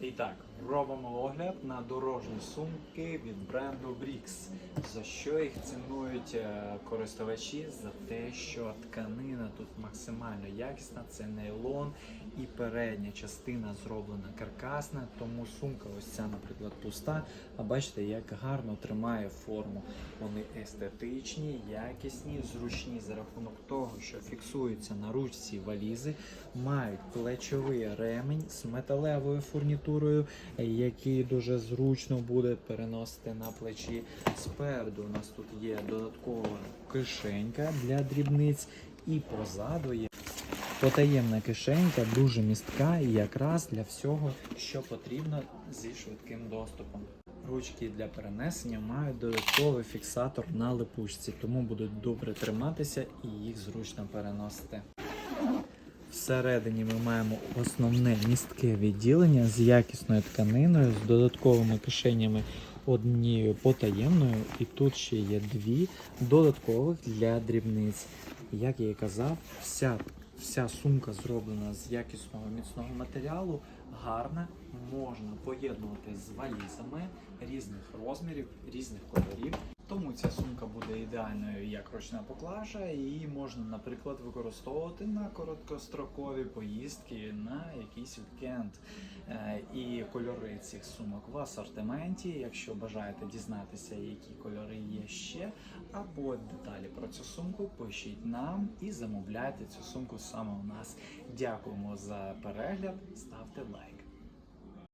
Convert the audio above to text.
І так, робимо огляд на дорожні сумки від бренду Brix. За що їх цінують е, користувачі? За те, що тканина тут максимально якісна, це нейлон і передня частина зроблена каркасна, тому сумка ось ця, наприклад, пуста. А бачите, як гарно тримає форму. Вони естетичні, якісні, зручні за рахунок того, що фіксуються на ручці валізи, мають плечовий ремень з металевою фурнітурою, який дуже зручно буде переносити на плечі. Спереду у нас тут є додаткова кишенька для дрібниць, і позаду є потаємна кишенька, дуже містка і якраз для всього, що потрібно зі швидким доступом. Ручки для перенесення мають додатковий фіксатор на липучці, тому будуть добре триматися і їх зручно переносити. Всередині ми маємо основне містке відділення з якісною тканиною, з додатковими кишенями однією потаємною, і тут ще є дві додаткових для дрібниць. Як я і казав, вся, вся сумка зроблена з якісного міцного матеріалу, гарна, можна поєднувати з валізами різних розмірів, різних кольорів. Тому ця сумка буде ідеальною як ручна поклажа, її можна, наприклад, використовувати на короткострокові поїздки на якийсь вікенд. Е, І кольори цих сумок в асортименті. Якщо бажаєте дізнатися, які кольори є ще, або деталі про цю сумку, пишіть нам і замовляйте цю сумку саме у нас. Дякуємо за перегляд, ставте лайк.